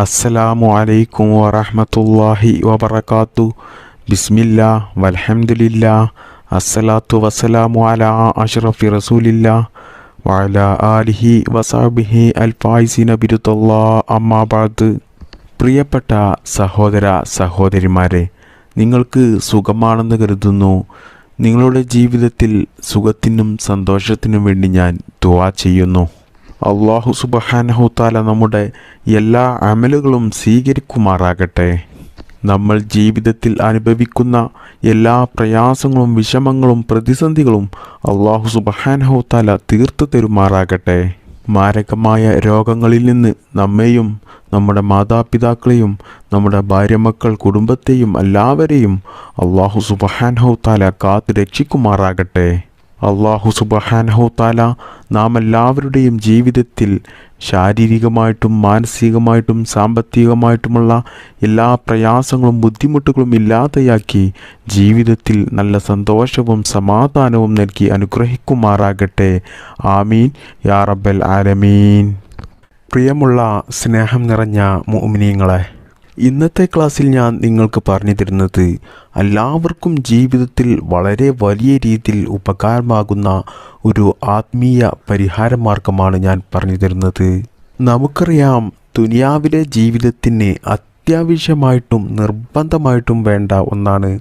അസ്സലാമു അലൈക്കും വറഹമത്തല്ലാഹി വബർക്കാത്തു ബിസ്മില്ല വലഹമുല്ല അസ്സലാത്തു വസ്സലാമു അലാ അഷ്റഫി റസൂലില്ല വാല ആലിഹി വസാബിഹി അൽഫായിസിന ബിരുദല്ലാ അമ്മാ ബഅദ് പ്രിയപ്പെട്ട സഹോദര സഹോദരിമാരെ നിങ്ങൾക്ക് സുഖമാണെന്ന് കരുതുന്നു. നിങ്ങളുടെ ജീവിതത്തിൽ സുഖത്തിനും സന്തോഷത്തിനും വേണ്ടി ഞാൻ ദുവാ ചെയ്യുന്നു. അള്ളാഹു സുബഹാനഹു താല നമ്മുടെ എല്ലാ അമലുകളും സ്വീകരിക്കുമാറാകട്ടെ. നമ്മൾ ജീവിതത്തിൽ അനുഭവിക്കുന്ന എല്ലാ പ്രയാസങ്ങളും വിഷമങ്ങളും പ്രതിസന്ധികളും അള്ളാഹു സുബഹാനഹു താല തീർത്തു തരുമാറാകട്ടെ. മാരകമായ രോഗങ്ങളിൽ നിന്ന് നമ്മെയും നമ്മുടെ മാതാപിതാക്കളെയും നമ്മുടെ ഭാര്യമക്കൾ കുടുംബത്തെയും എല്ലാവരെയും അള്ളാഹു സുബഹാനഹു താല കാത്ത് രക്ഷിക്കുമാറാകട്ടെ. അള്ളാഹു സുബഹാനഹു താല നാം എല്ലാവരുടെയും ജീവിതത്തിൽ ശാരീരികമായിട്ടും മാനസികമായിട്ടും സാമ്പത്തികമായിട്ടുമുള്ള എല്ലാ പ്രയാസങ്ങളും ബുദ്ധിമുട്ടുകളും ഇല്ലാതെയാക്കി ജീവിതത്തിൽ നല്ല സന്തോഷവും സമാധാനവും നൽകി അനുഗ്രഹിക്കുമാറാകട്ടെ. ആമീൻ. യാ റബ്ബൽ ആലമീൻ. പ്രിയമുള്ള സ്നേഹം നിറഞ്ഞ മുഅ്മിനീങ്ങളെ ഇന്നത്തെ ക്ലാസ്സിൽ ഞാൻ നിങ്ങൾക്ക് പറഞ്ഞു തരുന്നത് എല്ലാവർക്കും ജീവിതത്തിൽ വളരെ വലിയ രീതിയിൽ ഉപകാരമാകുന്ന ഒരു ആത്മീയ പരിഹാര മാർഗമാണ് ഞാൻ പറഞ്ഞു തരുന്നത്. നമുക്കറിയാം ദുനിയാവിലെ ജീവിതത്തിന് അത്യാവശ്യമായിട്ടും നിർബന്ധമായിട്ടും വേണ്ട ഒന്നാണ്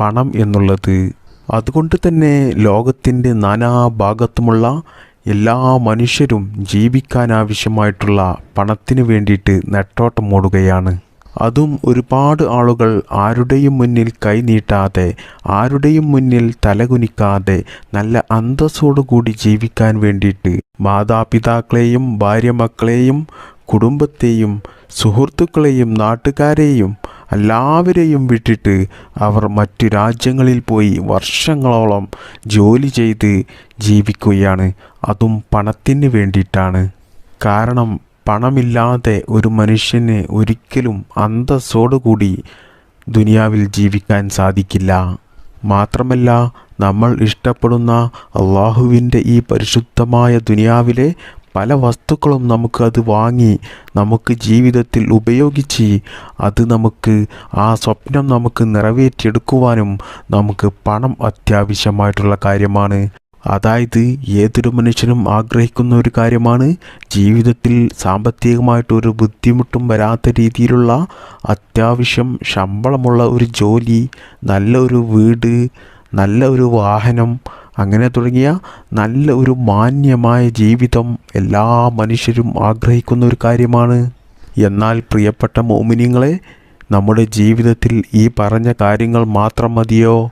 പണം എന്നുള്ളത്. അതുകൊണ്ട് തന്നെ ലോകത്തിന്റെ നാനാഭാഗത്തുമുള്ള എല്ലാ മനുഷ്യരും ജീവിക്കാനാവശ്യമായിട്ടുള്ള പണത്തിന് വേണ്ടിയിട്ട് നെട്ടോട്ടം ഓടുകയാണ് അതും ഒരുപാട് ആളുകൾ ആരുടെയും മുന്നിൽ കൈനീട്ടാതെ ആരുടെയും മുന്നിൽ തലകുനിക്കാതെ നല്ല അന്തസ്സോടുകൂടി ജീവിക്കാൻ വേണ്ടിയിട്ട് മാതാപിതാക്കളെയും ഭാര്യമക്കളെയും കുടുംബത്തെയും സുഹൃത്തുക്കളെയും നാട്ടുകാരെയും എല്ലാവരെയും വിട്ടിട്ട് അവർ മറ്റു രാജ്യങ്ങളിൽ പോയി വർഷങ്ങളോളം ജോലി ചെയ്ത് ജീവിക്കുകയാണ്. അതും പണത്തിന് വേണ്ടിയിട്ടാണ്. കാരണം പണമില്ലാതെ ഒരു മനുഷ്യന് ഒരിക്കലും അന്തസ്സോടുകൂടി ദുനിയാവിൽ ജീവിക്കാൻ സാധിക്കില്ല. മാത്രമല്ല നമ്മൾ ഇഷ്ടപ്പെടുന്ന അള്ളാഹുവിന്റെ ഈ പരിശുദ്ധമായ ദുനിയാവിലെ പല വസ്തുക്കളും നമുക്ക് അത് വാങ്ങി നമുക്ക് ജീവിതത്തിൽ ഉപയോഗിച്ച് അത് നമുക്ക് ആ സ്വപ്നം നമുക്ക് നിറവേറ്റിയെടുക്കുവാനും നമുക്ക് പണം അത്യാവശ്യമായിട്ടുള്ള കാര്യമാണ്. അതായത് ഏതൊരു മനുഷ്യനും ആഗ്രഹിക്കുന്ന ഒരു കാര്യമാണ് ജീവിതത്തിൽ സാമ്പത്തികമായിട്ട് ഒരു ബുദ്ധിമുട്ടും വരാത്ത രീതിയിലുള്ള അത്യാവശ്യം ശമ്പളമുള്ള ഒരു ജോലി നല്ല ഒരു വീട് നല്ല ഒരു വാഹനം അങ്ങനെ തുടങ്ങിയ നല്ല ഒരു മാന്യമായ ജീവിതം എല്ലാ മനുഷ്യരും ആഗ്രഹിക്കുന്ന ഒരു കാര്യമാണ്. എന്നാൽ പ്രിയപ്പെട്ട മോമിനിങ്ങളെ നമ്മുടെ ജീവിതത്തിൽ ഈ പറഞ്ഞ കാര്യങ്ങൾ മാത്രം മതിയോ?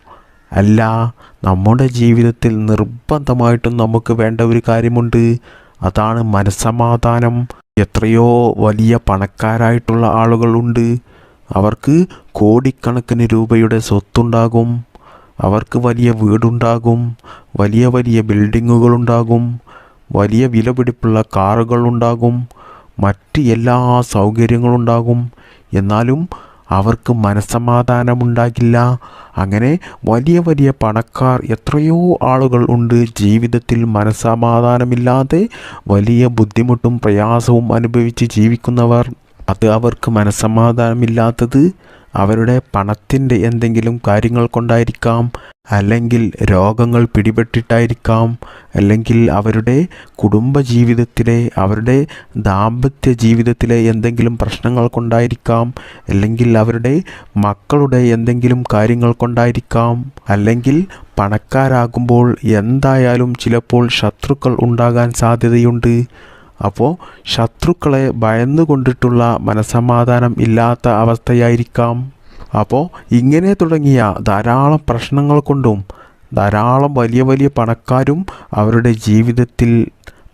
അല്ല നമ്മുടെ ജീവിതത്തിൽ നിർബന്ധമായിട്ടും നമുക്ക് വേണ്ട ഒരു കാര്യമുണ്ട്. അതാണ് മനസ്സമാധാനം. എത്രയോ വലിയ പണക്കാരായിട്ടുള്ള ആളുകളുണ്ട്. അവർക്ക് കോടിക്കണക്കിന് രൂപയുടെ സ്വത്തുണ്ടാകും. അവർക്ക് വലിയ വീടുണ്ടാകും. വലിയ വലിയ ബിൽഡിങ്ങുകളുണ്ടാകും. വലിയ വിലപിടിപ്പുള്ള കാറുകളുണ്ടാകും. മറ്റ് എല്ലാ സൗകര്യങ്ങളുണ്ടാകും. എന്നാലും അവർക്ക് മനസ്സമാധാനമുണ്ടാകില്ല. അങ്ങനെ വലിയ വലിയ പണക്കാർ എത്രയോ ആളുകൾ ഉണ്ട് ജീവിതത്തിൽ മനസ്സമാധാനമില്ലാതെ വലിയ ബുദ്ധിമുട്ടും പ്രയാസവും അനുഭവിച്ച് ജീവിക്കുന്നവർ. അത് അവർക്ക് മനസ്സമാധാനമില്ലാത്തത് അവരുടെ പണത്തിന്റെ എന്തെങ്കിലും കാര്യങ്ങൾ കൊണ്ടായിരിക്കാം. അല്ലെങ്കിൽ രോഗങ്ങൾ പിടിപെട്ടിട്ടായിരിക്കാം അല്ലെങ്കിൽ അവരുടെ കുടുംബ ജീവിതത്തിലെ അവരുടെ ദാമ്പത്യ ജീവിതത്തിലെ എന്തെങ്കിലും പ്രശ്നങ്ങൾ കൊണ്ടായിരിക്കാം അല്ലെങ്കിൽ അവരുടെ മക്കളുടെ എന്തെങ്കിലും കാര്യങ്ങൾ കൊണ്ടായിരിക്കാം അല്ലെങ്കിൽ പണക്കാരാകുമ്പോൾ എന്തായാലും ചിലപ്പോൾ ശത്രുക്കൾ ഉണ്ടാകാൻ സാധ്യതയുണ്ട്. അപ്പോൾ ശത്രുക്കളെ ഭയന്നുകൊണ്ടിട്ടുള്ള മനസമാധാനം ഇല്ലാത്ത അവസ്ഥയായിരിക്കാം. അപ്പോൾ ഇങ്ങനെ തുടങ്ങിയ ധാരാളം പ്രശ്നങ്ങൾ കൊണ്ടും ധാരാളം വലിയ വലിയ പണക്കാരും അവരുടെ ജീവിതത്തിൽ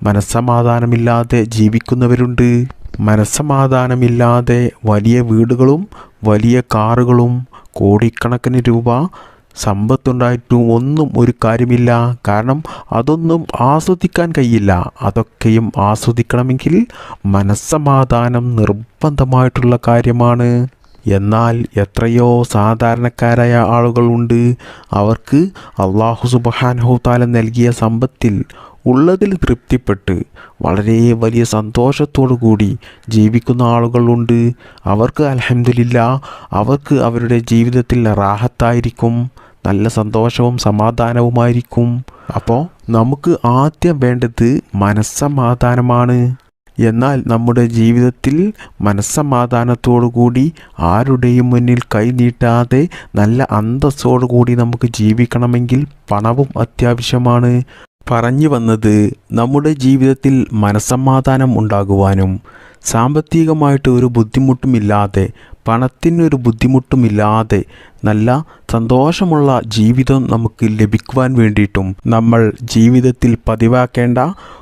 മനസ്സമാധാനമില്ലാതെ ജീവിക്കുന്നവരുണ്ട്. മനസ്സമാധാനമില്ലാതെ വലിയ വീടുകളും വലിയ കാറുകളും കോടിക്കണക്കിന് രൂപ സമ്പത്തുണ്ടായിട്ടും ഒന്നും ഒരു കാര്യമില്ല. കാരണം അതൊന്നും ആസ്വദിക്കാൻ കഴിയില്ല. അതൊക്കെയും ആസ്വദിക്കണമെങ്കിൽ മനസ്സമാധാനം നിർബന്ധമായിട്ടുള്ള കാര്യമാണ്. എന്നാൽ എത്രയോ സാധാരണക്കാരായ ആളുകളുണ്ട് അവർക്ക് അള്ളാഹു സുബഹാൻ താല നൽകിയ സമ്പത്തിൽ ഉള്ളതിൽ തൃപ്തിപ്പെട്ട് വളരെ വലിയ സന്തോഷത്തോടു കൂടി ജീവിക്കുന്ന ആളുകളുണ്ട് അവർക്ക് അലഹമില്ല അവർക്ക് അവരുടെ ജീവിതത്തിൽ റാഹത്തായിരിക്കും നല്ല സന്തോഷവും സമാധാനവുമായിരിക്കും. അപ്പോൾ നമുക്ക് ആദ്യം വേണ്ടത് മനസ്സമാധാനമാണ്. എന്നാൽ നമ്മുടെ ജീവിതത്തിൽ മനസ്സമാധാനത്തോടു കൂടി ആരുടെയും മുന്നിൽ കൈ നീട്ടാതെ നല്ല അന്തസ്സോടു കൂടി നമുക്ക് ജീവിക്കണമെങ്കിൽ പണവും അത്യാവശ്യമാണ്. പറഞ്ഞു വന്നത് നമ്മുടെ ജീവിതത്തിൽ മനസ്സമാധാനം ഉണ്ടാകുവാനും സാമ്പത്തികമായിട്ട് ഒരു ബുദ്ധിമുട്ടുമില്ലാതെ പണത്തിനൊരു ബുദ്ധിമുട്ടുമില്ലാതെ നല്ല സന്തോഷമുള്ള ജീവിതം നമുക്ക് ലഭിക്കുവാൻ വേണ്ടിയിട്ടും നമ്മൾ ജീവിതത്തിൽ പതിവാക്കേണ്ട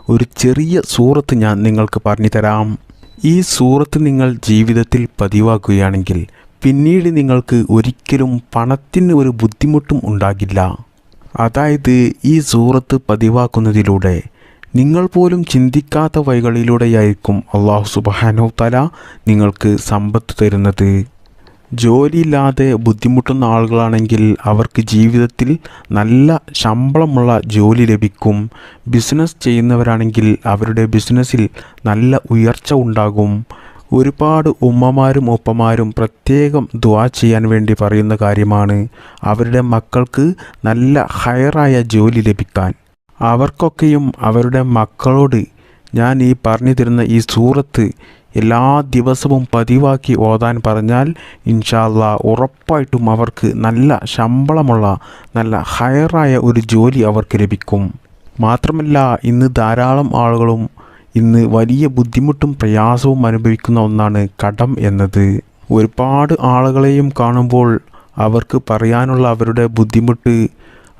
ഒരു ചെറിയ സൂറത്ത് ഞാൻ നിങ്ങൾക്ക് പറഞ്ഞു തരാം. ഈ സൂറത്ത് നിങ്ങൾ ജീവിതത്തിൽ പതിവാക്കുകയാണെങ്കിൽ പിന്നീട് നിങ്ങൾക്ക് ഒരിക്കലും പണത്തിന് ഒരു ബുദ്ധിമുട്ടും ഉണ്ടാകില്ല. അതായത് ഈ സൂറത്ത് പതിവാക്കുന്നതിലൂടെ നിങ്ങൾ പോലും ചിന്തിക്കാത്ത വഴികളിലൂടെയായിരിക്കും അള്ളാഹു സുബാനോ തല നിങ്ങൾക്ക് സമ്പത്ത് തരുന്നത്. ജോലിയില്ലാതെ ബുദ്ധിമുട്ടുന്ന ആളുകളാണെങ്കിൽ അവർക്ക് ജീവിതത്തിൽ നല്ല ശമ്പളമുള്ള ജോലി ലഭിക്കും. ബിസിനസ് ചെയ്യുന്നവരാണെങ്കിൽ അവരുടെ ബിസിനസ്സിൽ നല്ല ഉയർച്ച ഉണ്ടാകും. ഒരുപാട് ഉമ്മമാരും ഉപ്പമാരും പ്രത്യേകം ദ്വാ ചെയ്യാൻ വേണ്ടി പറയുന്ന കാര്യമാണ് അവരുടെ മക്കൾക്ക് നല്ല ഹയറായ ജോലി ലഭിക്കാൻ. അവർക്കൊക്കെയും അവരുടെ മക്കളോട് ഞാൻ ഈ പറഞ്ഞു തരുന്ന ഈ സൂറത്ത് എല്ലാ ദിവസവും പതിവാക്കി ഓതാൻ പറഞ്ഞാൽ ഇൻഷാല്ല ഉറപ്പായിട്ടും അവർക്ക് നല്ല ശമ്പളമുള്ള നല്ല ഹയറായ ഒരു ജോലി അവർക്ക് ലഭിക്കും. മാത്രമല്ല ഇന്ന് ധാരാളം ആളുകളും ഇന്ന് വലിയ ബുദ്ധിമുട്ടും പ്രയാസവും അനുഭവിക്കുന്ന ഒന്നാണ് കടം എന്നത്. ഒരുപാട് ആളുകളെയും കാണുമ്പോൾ അവർക്ക് പറയാനുള്ള അവരുടെ ബുദ്ധിമുട്ട്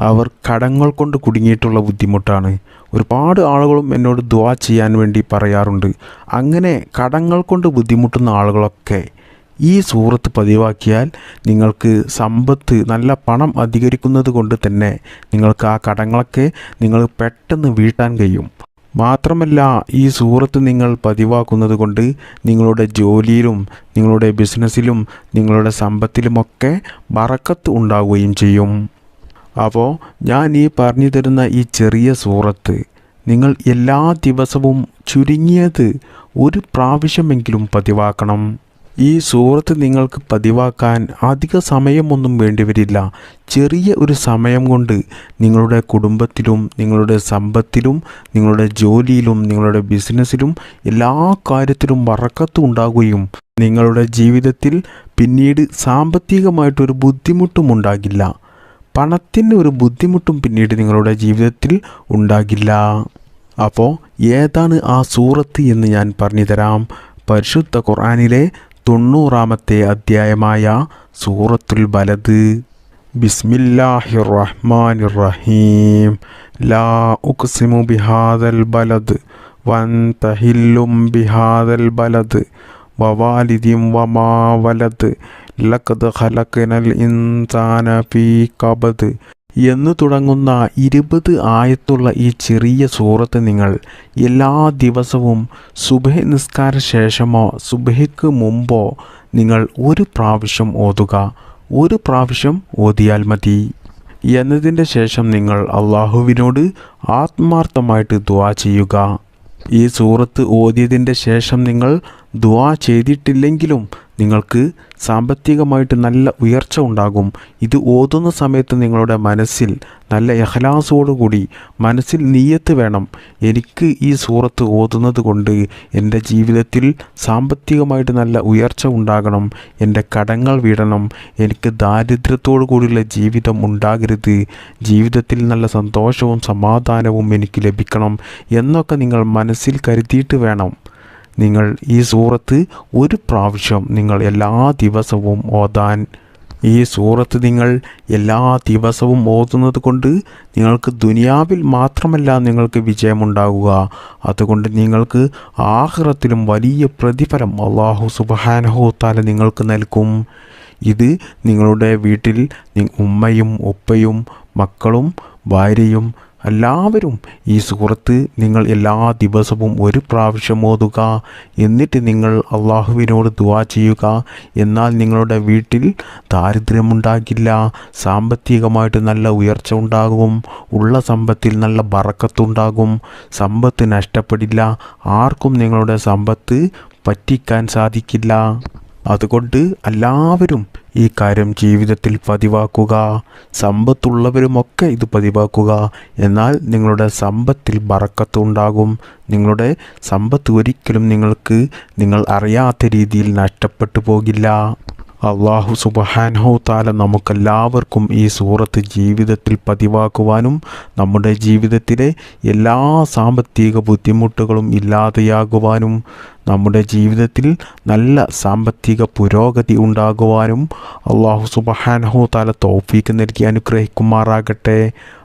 അവർ കടങ്ങൾ കൊണ്ട് കുടുങ്ങിയിട്ടുള്ള ബുദ്ധിമുട്ടാണ്. ഒരുപാട് ആളുകളും എന്നോട് ദ്വാ ചെയ്യാൻ വേണ്ടി പറയാറുണ്ട്. അങ്ങനെ കടങ്ങൾ കൊണ്ട് ബുദ്ധിമുട്ടുന്ന ആളുകളൊക്കെ ഈ സൂറത്ത് പതിവാക്കിയാൽ നിങ്ങൾക്ക് സമ്പത്ത് നല്ല പണം അധികരിക്കുന്നത് കൊണ്ട് തന്നെ നിങ്ങൾക്ക് ആ കടങ്ങളൊക്കെ നിങ്ങൾ പെട്ടെന്ന് വീട്ടാൻ കഴിയും. മാത്രമല്ല ഈ സൂറത്ത് നിങ്ങൾ പതിവാക്കുന്നത് കൊണ്ട് നിങ്ങളുടെ ജോലിയിലും നിങ്ങളുടെ ബിസിനസ്സിലും നിങ്ങളുടെ സമ്പത്തിലുമൊക്കെ ബറക്കത്ത് ഉണ്ടാവുകയും ചെയ്യും. അപ്പോൾ ഞാൻ ഈ പറഞ്ഞു തരുന്ന ഈ ചെറിയ സൂറത്ത് നിങ്ങൾ എല്ലാ ദിവസവും ചുരുങ്ങിയത് ഒരു പ്രാവശ്യമെങ്കിലും പതിവാക്കണം. ഈ സൂറത്ത് നിങ്ങൾക്ക് പതിവാക്കാൻ അധിക സമയമൊന്നും വേണ്ടിവരില്ല. ചെറിയ ഒരു സമയം കൊണ്ട് നിങ്ങളുടെ കുടുംബത്തിലും നിങ്ങളുടെ സമ്പത്തിലും നിങ്ങളുടെ ജോലിയിലും നിങ്ങളുടെ ബിസിനസ്സിലും എല്ലാ കാര്യത്തിലും വറക്കത്ത് ഉണ്ടാകുകയും നിങ്ങളുടെ ജീവിതത്തിൽ പിന്നീട് സാമ്പത്തികമായിട്ടൊരു ബുദ്ധിമുട്ടും ഉണ്ടാകില്ല. പണത്തിന് ഒരു ബുദ്ധിമുട്ടും പിന്നീട് നിങ്ങളുടെ ജീവിതത്തിൽ ഉണ്ടാകില്ല. അപ്പോൾ ഏതാണ് ആ സൂറത്ത് എന്ന് ഞാൻ പറഞ്ഞുതരാം. പരിശുദ്ധ ഖുർആാനിലെ തൊണ്ണൂറാമത്തെ അധ്യായമായ സൂറത്തുൽ ബലദ്. ബിസ്മില്ലാഹിർ റഹ്മാനിർ റഹീം ലാ ഉക്സിമു ബിഹാദൽ ബലദ് വൻ തഹില്ലും ബിഹാദൽ ബലദ് വവാലിദിം വമാ വലദ് ലഖദ് ഖലഖ്നൽ ഇൻസാന ഫീ കബദ് എന്ന് തുടങ്ങുന്ന ഇരുപത് ആയത്തുള്ള ഈ ചെറിയ സൂറത്ത് നിങ്ങൾ എല്ലാ ദിവസവും സുബഹ നിസ്കാര ശേഷമോ സുബഹയ്ക്ക് മുമ്പോ നിങ്ങൾ ഒരു പ്രാവശ്യം ഓതുക. ഒരു പ്രാവശ്യം ഓതിയാൽ മതി. എന്നതിന്റെ ശേഷം നിങ്ങൾ അള്ളാഹുവിനോട് ആത്മാർത്ഥമായിട്ട് ദുവാ ചെയ്യുക. ഈ സൂറത്ത് ഓതിയതിന്റെ ശേഷം നിങ്ങൾ ദുവാ ചെയ്തിട്ടില്ലെങ്കിലും നിങ്ങൾക്ക് സാമ്പത്തികമായിട്ട് നല്ല ഉയർച്ച ഉണ്ടാകും. ഇത് ഓതുന്ന സമയത്ത് നിങ്ങളുടെ മനസ്സിൽ നല്ല എഹ്ലാസോടുകൂടി മനസ്സിൽ നീയത്ത് വേണം. എനിക്ക് ഈ സൂറത്ത് ഓതുന്നത് കൊണ്ട് എന്റെ ജീവിതത്തിൽ സാമ്പത്തികമായിട്ട് നല്ല ഉയർച്ച ഉണ്ടാകണം. എന്റെ കടങ്ങൾ വീടണം. എനിക്ക് ദാരിദ്ര്യത്തോടു കൂടിയുള്ള ജീവിതം ഉണ്ടാകരുത്. ജീവിതത്തിൽ നല്ല സന്തോഷവും സമാധാനവും എനിക്ക് ലഭിക്കണം എന്നൊക്കെ നിങ്ങൾ മനസ്സിൽ കരുതിയിട്ട് വേണം. നിങ്ങൾ ഈ സൂറത്ത് ഒരു പ്രാവശ്യം നിങ്ങൾ എല്ലാ ദിവസവും ഓതാൻ. ഈ സൂറത്ത് നിങ്ങൾ എല്ലാ ദിവസവും ഓതുന്നത് കൊണ്ട് നിങ്ങൾക്ക് ദുനിയാവിൽ മാത്രമല്ല നിങ്ങൾക്ക് വിജയമുണ്ടാകുക അതുകൊണ്ട് നിങ്ങൾക്ക് ആഹ്റത്തിലും വലിയ പ്രതിഫലം അള്ളാഹു സുബാനഹു താല നിങ്ങൾക്ക് നൽകും. ഇത് നിങ്ങളുടെ വീട്ടിൽ ഉമ്മയും ഉപ്പയും മക്കളും ഭാര്യയും എല്ലാവരും ഈ സുഹൃത്ത് നിങ്ങൾ എല്ലാ ദിവസവും ഒരു പ്രാവശ്യം ഓതുക. എന്നിട്ട് നിങ്ങൾ അള്ളാഹുവിനോട് ദുവാ ചെയ്യുക. എന്നാൽ നിങ്ങളുടെ വീട്ടിൽ ദാരിദ്ര്യമുണ്ടാകില്ല. സാമ്പത്തികമായിട്ട് നല്ല ഉയർച്ച ഉണ്ടാകും. ഉള്ള സമ്പത്തിൽ നല്ല ബറക്കത്തുണ്ടാകും. സമ്പത്ത് നഷ്ടപ്പെടില്ല. ആർക്കും നിങ്ങളുടെ സമ്പത്ത് പറ്റിക്കാൻ സാധിക്കില്ല. അതുകൊണ്ട് എല്ലാവരും ഈ കാര്യം ജീവിതത്തിൽ പതിവാക്കുക സമ്പത്തുള്ളവരുമൊക്കെ ഇത് പതിവാക്കുക. എന്നാൽ നിങ്ങളുടെ സമ്പത്തിൽ ബറക്കത്തുണ്ടാകും നിങ്ങളുടെ സമ്പത്ത് ഒരിക്കലും നിങ്ങൾക്ക് നിങ്ങൾ അറിയാത്ത രീതിയിൽ നഷ്ടപ്പെട്ടു പോകില്ല. അള്ളാഹു സുബഹാനഹു താല നമുക്കെല്ലാവർക്കും ഈ സൂറത്ത് ജീവിതത്തിൽ പതിവാക്കുവാനും നമ്മുടെ ജീവിതത്തിലെ എല്ലാ സാമ്പത്തിക ബുദ്ധിമുട്ടുകളും ഇല്ലാതെയാകുവാനും നമ്മുടെ ജീവിതത്തിൽ നല്ല സാമ്പത്തിക പുരോഗതി ഉണ്ടാകുവാനും അള്ളാഹു സുബഹാനഹു താല തോഫീക്ക് നൽകി അനുഗ്രഹിക്കുമാറാകട്ടെ.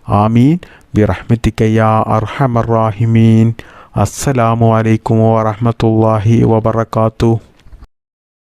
ആമീൻ. ബിറഹ്മത്തിക്കയ്യ അർഹമറാഹിമീൻ അസ്സലാമു അലൈക്കും വറഹമത്തല്ലാഹി വബർക്കാത്തു